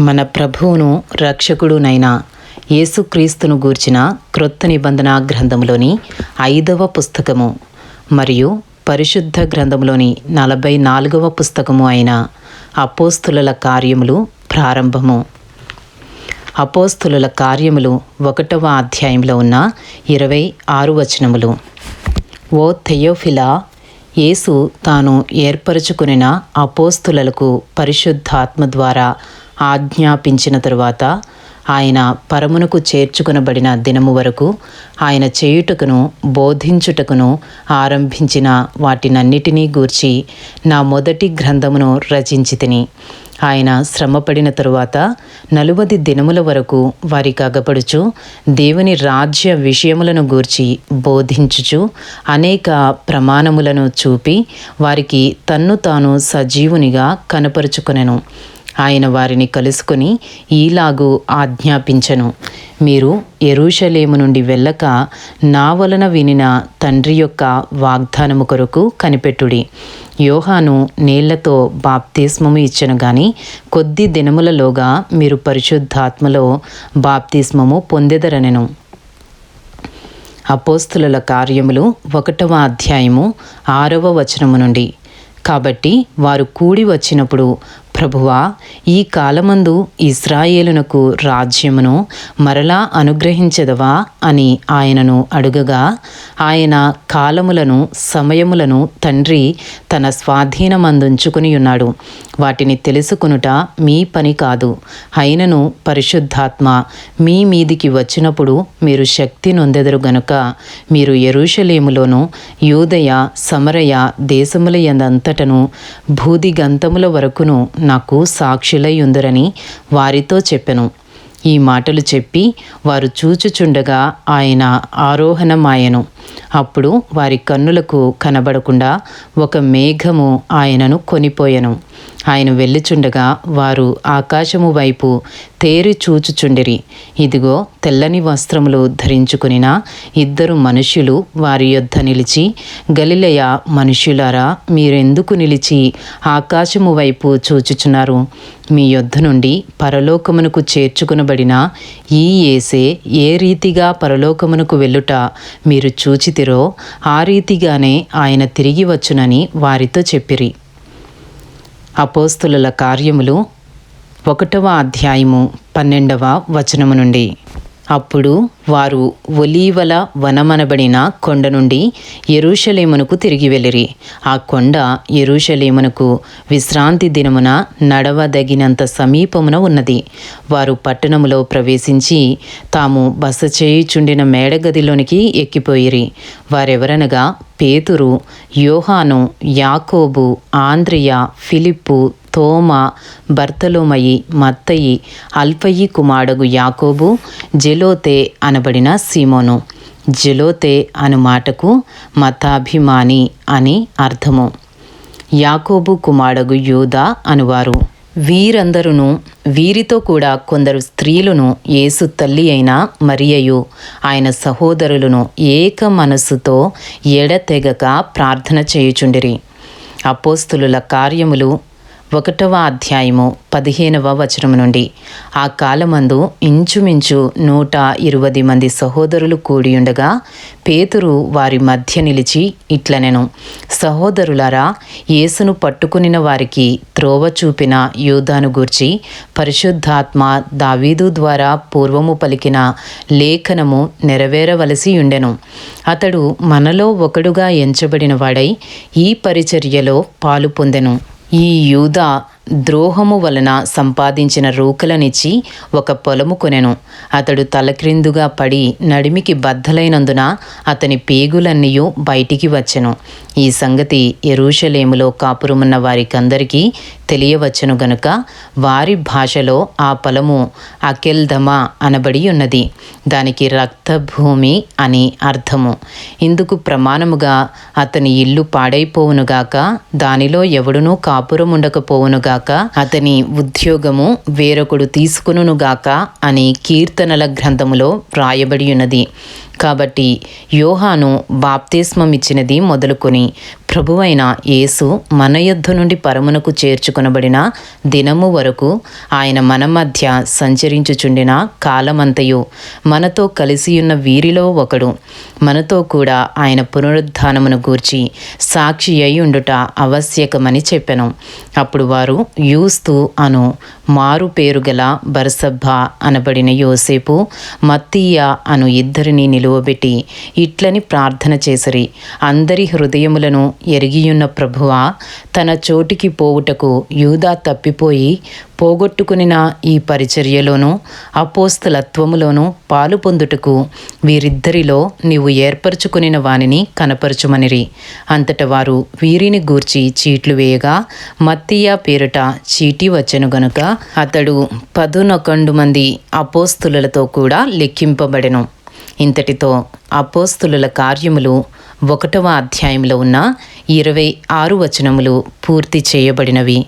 మన ప్రభువును రక్షకుడునైన యేసుక్రీస్తును గూర్చిన క్రొత్త నిబంధన గ్రంథంలోని ఐదవ పుస్తకము మరియు పరిశుద్ధ గ్రంథంలోని నలభై నాలుగవ పుస్తకము అయిన అపోస్తుల కార్యములు ప్రారంభము. అపోస్తుల కార్యములు ఒకటవ అధ్యాయంలో ఉన్న ఇరవై ఆరు వచనములు. ఓ థెయోఫిలా యేసు తాను ఏర్పరచుకునిన అపోస్తులకు పరిశుద్ధాత్మ ద్వారా ఆజ్ఞాపించిన తరువాత ఆయన పరమునకు చేర్చుకునబడిన దినము వరకు ఆయన చేయుటకును బోధించుటకును ఆరంభించిన వాటినన్నిటినీ గూర్చి నా మొదటి గ్రంథమును రచించి తిని. ఆయన శ్రమపడిన తరువాత నలువది దినముల వరకు వారికి అగపడుచు దేవుని రాజ్య విషయములను గూర్చి బోధించుచు అనేక ప్రమాణములను చూపి వారికి తన్ను తాను సజీవునిగా కనపరుచుకొనెను. ఆయన వారిని కలుసుకొని ఈలాగు ఆజ్ఞాపించను. మీరు ఎరుషలేము నుండి వెళ్ళక నా వలన వినిన తండ్రి యొక్క వాగ్దానము కొరకు కనిపెట్టుడి. యోహాను నీళ్ళతో బాప్తిస్మము ఇచ్చను గాని కొద్ది దినములలోగా మీరు పరిశుద్ధాత్మలో బాప్తిస్మము పొందెదరనెను. అపోస్తుల కార్యములు ఒకటవ అధ్యాయము ఆరవ వచనము నుండి. కాబట్టి వారు కూడి వచ్చినప్పుడు ప్రభువా ఈ కాలమందు ఇస్రాయేలునకు రాజ్యమును మరలా అనుగ్రహించదవా అని ఆయనను అడుగగా ఆయన కాలములను సమయములను తండ్రి తన స్వాధీనమందుంచుకుని ఉన్నాడు వాటిని తెలుసుకునుట మీ పని కాదు. అయినను పరిశుద్ధాత్మ మీ మీదికి వచ్చినప్పుడు మీరు శక్తి నొందెదరు గనుక మీరు ఎరుషలేములోను యూదయ సమరయ దేశముల ఎందంతటను భూదిగంతముల వరకును నాకు సాక్షులై ఉందరని వారితో చెప్పెను. ఈ మాటలు చెప్పి వారు చూచుచుండగా ఆయన ఆరోహణమాయను. అప్పుడు వారి కన్నులకు కనబడకుండా ఒక మేఘము ఆయనను కొనిపోయెను. ఆయన వెళ్ళుచుండగా వారు ఆకాశము వైపు తేరి చూచుచుండిరి. ఇదిగో తెల్లని వస్త్రములు ధరించుకునిన ఇద్దరు మనుష్యులు వారి యొద్ద నిలిచి గలిలయ మనుష్యులారా మీరెందుకు నిలిచి ఆకాశము వైపు చూచుచున్నారు? మీ యొద్ద నుండి పరలోకమునకు చేర్చుకునబడిన ఈ ఏసే ఏ రీతిగా పరలోకమునకు వెళ్ళుట మీరు చూ చూచితిరో ఆ రీతిగానే ఆయన తిరిగి వచ్చునని వారితో చెప్పిరి. అపోస్తుల కార్యములు ఒకటవ అధ్యాయము పన్నెండవ వచనము నుండి. అప్పుడు వారు ఒలీవల వనమనబడిన కొండ నుండి ఎరుషలేమునకు తిరిగి వెళ్ళిరి. ఆ కొండ ఎరుషలేమునకు విశ్రాంతి దినమున నడవదగినంత సమీపమున ఉన్నది. వారు పట్టణములో ప్రవేశించి తాము బస చేయుచుండిన మేడగదిలోనికి ఎక్కిపోయిరి. వారెవరనగా పేతురు యోహాను యాకోబు ఆంద్రియ ఫిలిప్పు తోమ బర్తలోమయి మత్తయి అల్పయి కుమారుడు యాకోబు జెలోతే అనబడిన సీమోను. జెలోతే అను మాటకు మతాభిమాని అని అర్థము. యాకోబు కుమారుడు యూదా అనువారు. వీరందరూ వీరితో కూడా కొందరు స్త్రీలను యేసు తల్లి అయిన మరియయు ఆయన సహోదరులను ఏక మనస్సుతో ఎడతెగక ప్రార్థన చేయుచుండిరి. అపోస్తులుల కార్యములు ఒకటవ అధ్యాయము పదిహేనవ వచనము నుండి. ఆ కాలమందు ఇంచుమించు నూట ఇరువది మంది సహోదరులు కూడియుండగా పేతురు వారి మధ్య నిలిచి ఇట్లనెను. సహోదరులారా యేసును పట్టుకునిన వారికి త్రోవ చూపిన యూదాను గూర్చి పరిశుద్ధాత్మ దావీదు ద్వారా పూర్వము పలికిన లేఖనము నెరవేరవలసి ఉండెను. అతడు మనలో ఒకడుగా ఎంచబడిన వాడై ఈ పరిచర్యలో పాలు పొందెను. ఈ యూద ద్రోహము వలన సంపాదించిన రూకలనిచ్చి ఒక పొలము కొనెను. అతడు తలక్రిందుగా పడి నడిమికి బద్దలైనందున అతని పేగులన్నీయు బయటికి వచ్చెను. ఈ సంగతి ఎరూషలేములో కాపురమున్న వారికందరికీ తెలియవచ్చును గనుక వారి భాషలో ఆ పొలము అకెల్దమా అనబడి ఉన్నది. దానికి రక్తభూమి అని అర్థము. ఇందుకు ప్రమాణముగా అతని ఇల్లు పాడైపోవునుగాక దానిలో ఎవడునూ కాపురం ఉండకపోవునుగా గాక అతని ఉద్యోగము వేరొకడు తీసుకునుగాక అని కీర్తనల గ్రంథములో వ్రాయబడి ఉన్నది. కాబట్టి యోహాను బాప్తిస్మం ఇచ్చినది మొదలుకొని ప్రభువైన యేసు మన యుద్ధ నుండి పరమునకు చేర్చుకొనబడిన దినము వరకు ఆయన మన మధ్య సంచరించుచుండిన కాలమంతయు మనతో కలిసియున్న వీరిలో ఒకడు. మనతో కూడా ఆయన పునరుద్ధానమును గూర్చి సాక్షి అయి ఉండుట ఆవశ్యకమని చెప్పెను. అప్పుడు వారు యూస్తు అను మారు పేరు గల బరసబ్బ అనబడిన యోసేపు మత్తీయ అను ఇద్దరిని నిలువబెట్టి ఇట్లని ప్రార్థన చేసిరి. అందరి హృదయములను ఎరిగియున్న ప్రభువా తన చోటికి పోవుటకు యూదా తప్పిపోయి పోగొట్టుకునిన ఈ పరిచర్యలోనూ అపోస్తలత్వములోనూ పాలు పొందుటకు వీరిద్దరిలో నీవు ఏర్పరచుకునిన వానిని కనపరచుమనిరి. అంతట వారు వీరిని గూర్చి చీట్లు వేయగా మత్తియా పేరుట చీటి వచ్చెను గనుక అతడు పదునొకండు మంది అపోస్తులతో కూడా లెక్కింపబడెను. ఇంతటితో అపోస్తుల కార్యములు ఒకటవ అధ్యాయంలో ఉన్న ఇరవై ఆరు వచనములు పూర్తి చేయబడినవి.